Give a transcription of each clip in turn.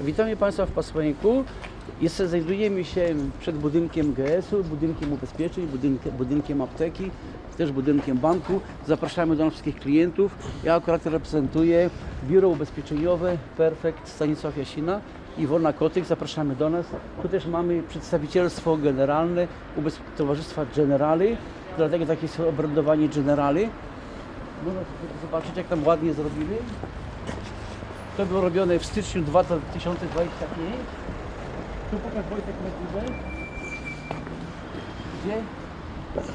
Witamy Państwa w Pasłaniku. Jest, znajdujemy się przed budynkiem GS-u, budynkiem ubezpieczeń, budynkiem, budynkiem apteki, też budynkiem banku. Zapraszamy do nas wszystkich klientów. Ja akurat reprezentuję Biuro Ubezpieczeniowe Perfekt Stanisław Jasina. Iwona Kotyk, zapraszamy do nas. Tu też mamy przedstawicielstwo generalne Towarzystwa Generali, dlatego takie jest obrandowanie Generali. Można zobaczyć jak tam ładnie zrobili. To było robione w styczniu 2025. Tu pokaż Wojtek na. Gdzie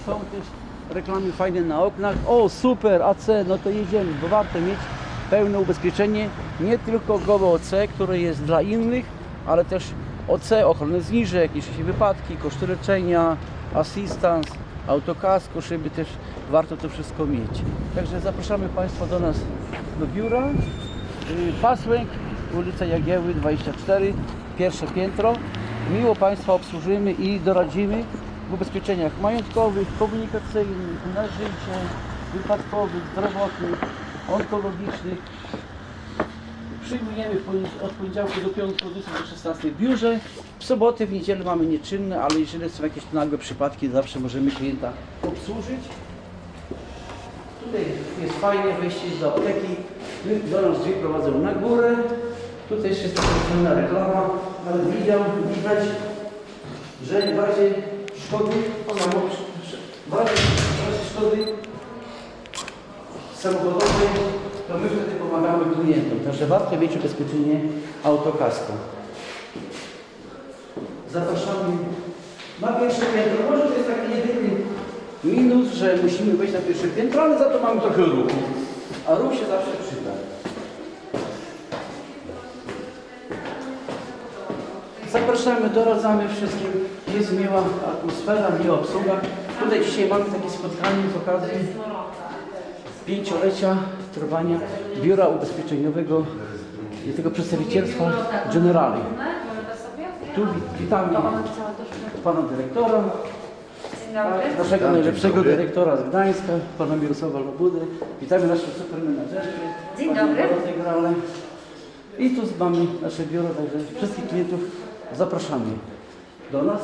są też reklamy fajne na oknach. O, super, AC, no to jedziemy, bo warto mieć pełne ubezpieczenie. Nie tylko gołe OC, które jest dla innych, ale też OC, ochronę zniżek, jeśli wypadki, koszty leczenia, asystans, autokasko, żeby też warto to wszystko mieć. Także zapraszamy Państwa do nas do biura. Y, Pasłęk, ulica Jagieły 24, pierwsze piętro. Miło Państwa obsłużymy i doradzimy w ubezpieczeniach majątkowych, komunikacyjnych, na życie, wypadkowych, zdrowotnych, onkologicznych. Przyjmujemy od poniedziałku do piątku, od 8 do 16 w biurze. W soboty, w niedzielę mamy nieczynne, ale jeżeli są jakieś nagłe przypadki, zawsze możemy klienta obsłużyć. Tutaj jest fajnie wejście do apteki. Do nas drzwi prowadzą na górę. Tutaj jeszcze jest taka reklama. Nawet widział, widać, że bardziej szkody, bardziej, bardziej szkody samochodowej, to my wtedy pomagamy klientom. Także warto mieć ubezpieczenie autokasko. Zapraszamy na pierwsze piętro. Może to jest taki jedyny minus, że musimy wejść na pierwsze piętro, ale za to mamy trochę ruchu. A ruch się zawsze przyda. Zapraszamy, doradzamy wszystkim. Jest miła atmosfera, miła obsługa. Tutaj dzisiaj mamy takie spotkanie z okazji pięciolecia trwania Biura Ubezpieczeniowego i tego przedstawicielstwa Generali. Tu wi- witamy pana dyrektora, Dzień dobry. naszego najlepszego dyrektora z Gdańska, pana Mirosława Lobudy. Witamy naszą supermenadżerkę. Dzień dobry. I tu mamy nasze biuro, także wszystkich klientów zapraszamy do nas.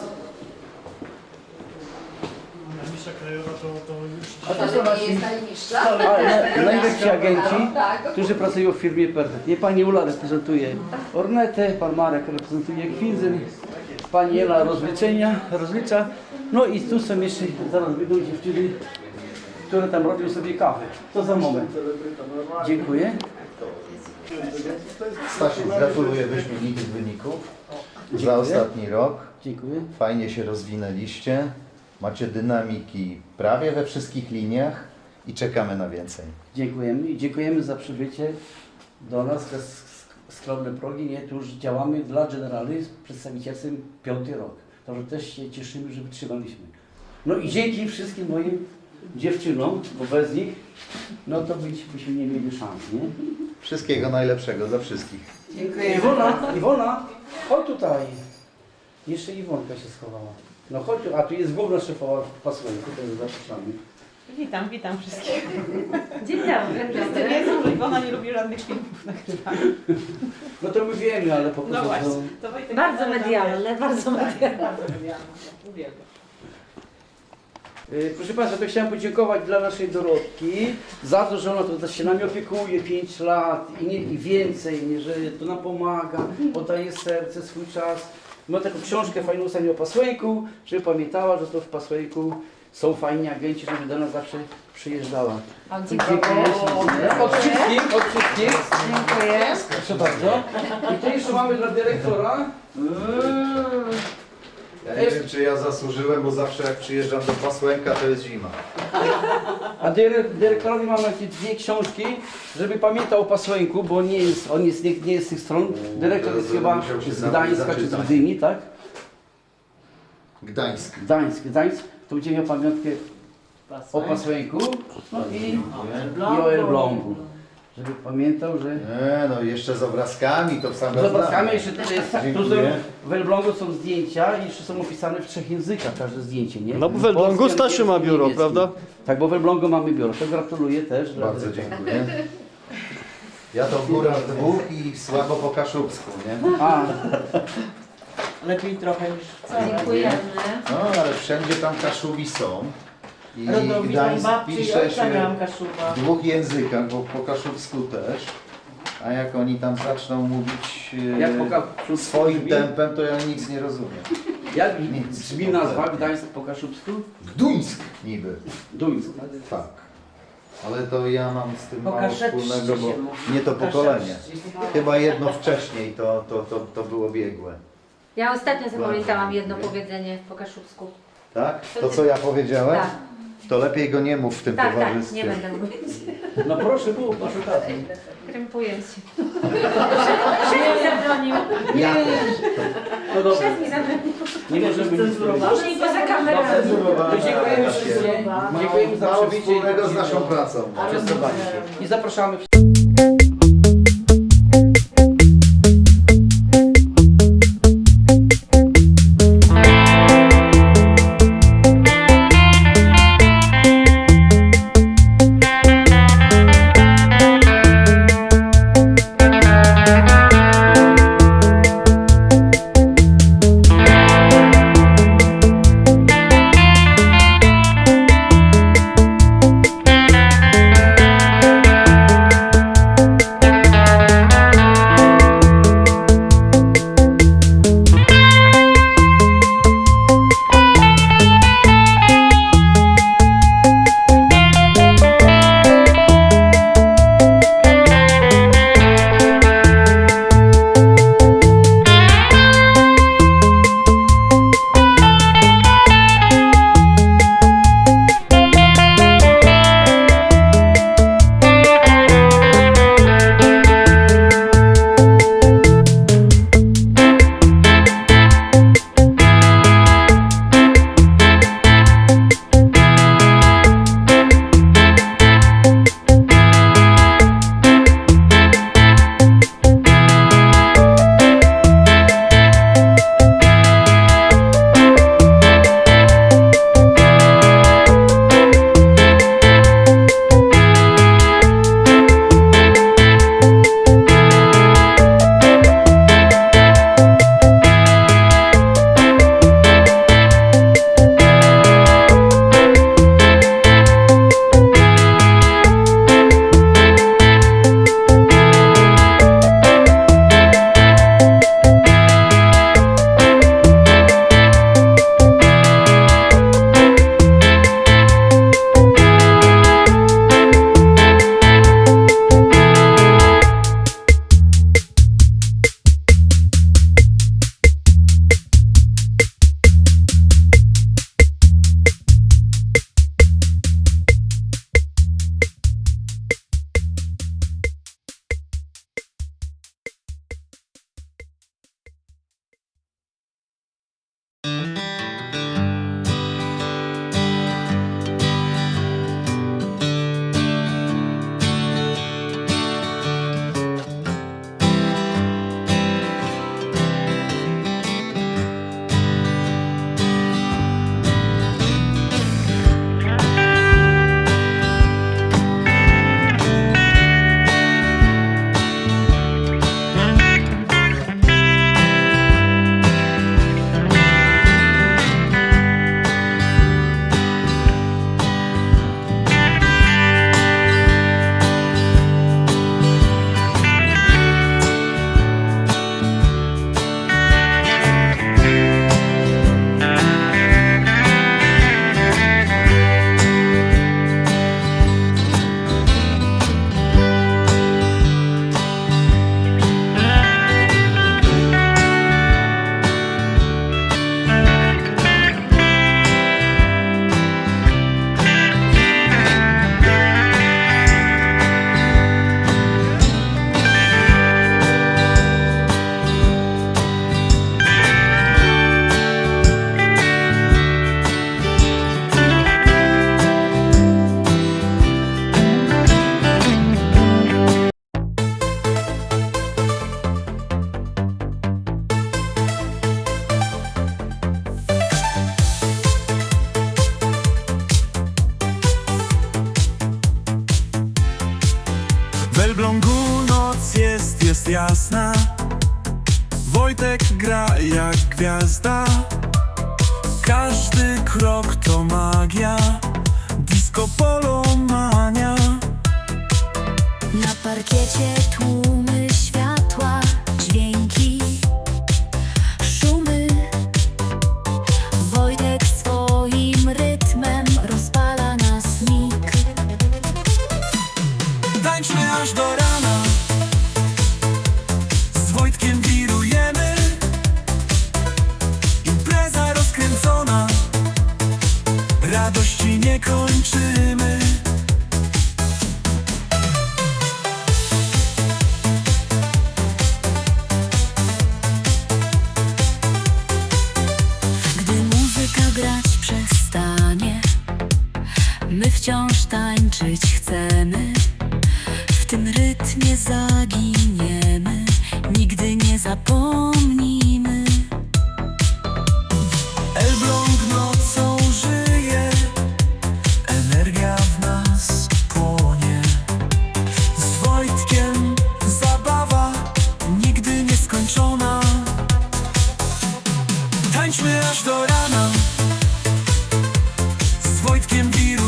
Najbliższa krajowa to, to już A to Ale są nie nasi jest najniższa. a, na, najlepsi agenci, Tak. którzy pracują w firmie Perfect. Nie, pani Ula reprezentuje Ornetę, pan Marek reprezentuje Kwizyn, pani Ela rozliczenia, rozlicza. No i tu są jeszcze, zaraz wyjdą dziewczyny, które tam robią sobie kawę. To za moment. Dziękuję. Stasiu, gratuluję wyśmienitych wyników za Dziękuję. ostatni rok. Dziękuję. Fajnie się rozwinęliście. Macie dynamiki prawie we wszystkich liniach i czekamy na więcej. Dziękujemy i dziękujemy za przybycie do nas skromne progi. Nie, tu już działamy dla Generali z przedstawicielstwem piąty rok. Także też się cieszymy, że wytrzymaliśmy. No i dzięki wszystkim moim dziewczynom, bo bez nich, no to być, byśmy nie mieli szans, nie? Wszystkiego najlepszego dla wszystkich. Dziękuję. Iwona, Iwona, chodź tutaj. Jeszcze Iwonka się schowała. No chodź tu, a tu jest główna szefowa pasuje, tutaj zapraszamy. Witam, witam wszystkich. Dzień dobry. Wszyscy wiedzą, że Iwona nie lubi żadnych filmów nagrywanych. No to my wiemy, ale po prostu... No właśnie. to- Bardzo opowiada. medialne, bardzo medialne. Bardzo medialne. Uwielbiam. Y, Proszę Państwa, to chciałem podziękować dla naszej Dorotki za to, że ona to się nami opiekuje 5 lat i, nie, i więcej, nie, że to nam pomaga, oddaje serce, swój czas. Ma taką książkę fajną o Pasłejku, żeby pamiętała, że to w Pasłejku są fajni agenci, żeby do nas zawsze przyjeżdżała. Dziękuję. Od wszystkich, od wszystkich. Dziękuję. Proszę bardzo. I tu jeszcze mamy dla dyrektora. Ja nie wiem, czy ja zasłużyłem, bo zawsze jak przyjeżdżam do Pasłęka, to jest zima. A dyre- dyrektorowi mamy takie dwie książki, żeby pamiętał o Pasłęku, bo nie jest, on jest, nie, nie jest z tych stron. Dyrektor jest chyba Musiał się z Gdańska czy z zaczytać. Gdyni, tak? Gdańsk. Gdańsk, Gdańsk. To będzie miał pamiątkę o Pasłęku no i, i o Elblągu. Żeby pamiętał, że... Nie, no jeszcze z obrazkami, to w sam raz Zobaczmy, damy. jeszcze tutaj jest, tu są, Dziękuję. w Elblągu są zdjęcia i jeszcze są opisane w trzech językach każde zdjęcie, nie? No bo w Elblągu Polski, Stasiu ma biuro, niemiecki. prawda? Tak, bo w Elblągu mamy biuro. To gratuluję też. Bardzo dziękuję. Ja to w górach dwóch i słabo po kaszubsku, nie? A, Lepiej trochę niż Dziękujemy. No, ale wszędzie tam kaszubi są. I Rodowitą Gdańsk babci i pisze ojca się miałam kaszuba. w dwóch językach, bo po kaszubsku też. A jak oni tam zaczną mówić e, jak po kaszubsku swoim brzmi? tempem, to ja nic nie rozumiem. Jak Nic. brzmi nazwa Gdańsk po kaszubsku? Gduńsk niby. Duńsk. Tak. Ale to ja mam z tym mało wspólnego, bo się mówi. nie to pokolenie. Chyba jedno wcześniej to, to, to, to było biegłe. Ja ostatnio zapamiętałam jedno powiedzenie po kaszubsku. Tak? To co ja powiedziałem? Tak, To lepiej go nie mów w tym tak, tak, towarzystwie. nie będę mówić. No proszę było, masz okazję. Krępuję się. Szef mi zabronił. Ja No dobrze, Szef mi zabronił. nie możemy nic powiedzieć. Później poza kamerami. To dziękujemy wszystkim. Dziękujemy za mało przybycie. wspólnego z naszą pracą. I zapraszamy gwiazda. Każdy krok to magia Disco polo mania. Na parkiecie tłumy chcemy. W tym rytmie zaginiemy. Nigdy nie zapomnimy. Elbląg nocą żyje. Energia w nas płonie. Z Wojtkiem zabawa Nigdy nieskończona. Tańczmy aż do rana. Z Wojtkiem wir